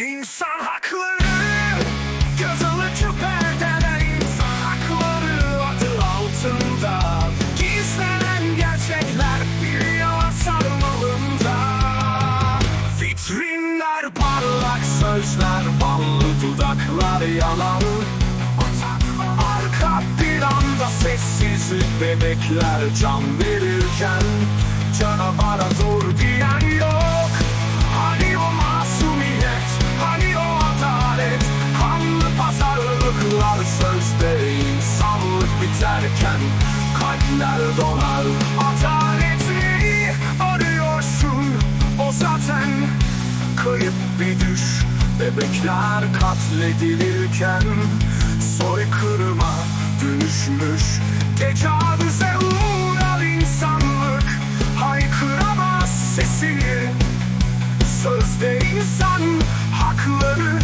İnsan hakları Göz alıcı insan hakları adı altında. Gizlenen gerçekler bir yalan sarmalında. Vitrinler parlak sözler ballı dudaklar yalan. Arka planda sessizlik bebekler can verirken Canavara dur Adaletli arıyorsun. O zaten kayıp bir düş. Bebekler katledilirken Soykırıma dönüşmüş. Tecavüze uğrar insanlık. Haykıramaz sesini. Sözde insan hakları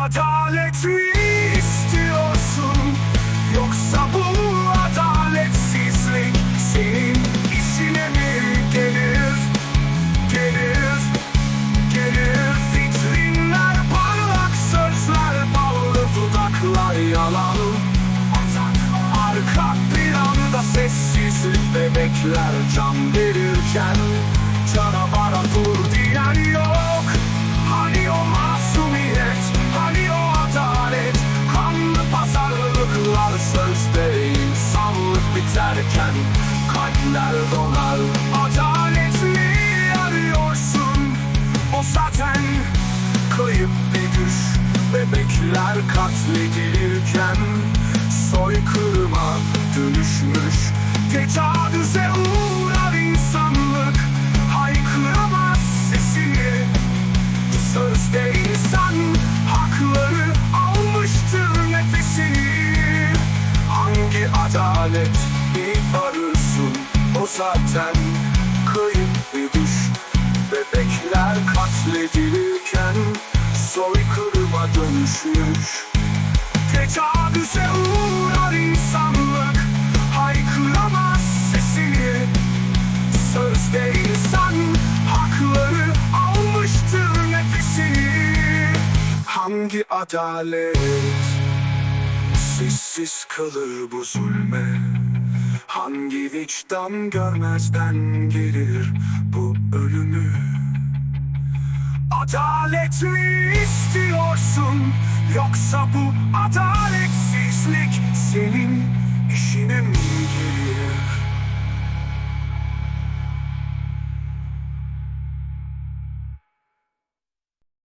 Adalet mi istiyorsun Yoksa bu adaletsizlik Senin işine mi gelir? Gelir Gelir. Vitrinler parlak sözler Ballı dudaklar yalan. Arka planda sessizlik bebekler can verirken Kalpler donar Adaletli arıyorsun. O zaten kayıp bir düş Bebekler katledilirken Soykırıma dönüşmüş. Tecavüze uğrar insanlık. Haykıramaz sesini. Sözde insan hakları almıştır nefesini. Hangi adalet zaten kayıp bir düş Bebekler katledilirken Soykırıma dönüşmüş. Tecavüze uğrar insanlık Haykıramaz sesini. Sözde insan hakları almıştır nefesini. Hangi adalet sessiz kalır bu zulme Hangi vicdan görmezden gelir bu ölümü Adalet mi istiyorsun yoksa bu adaletsizlik senin işinin mi?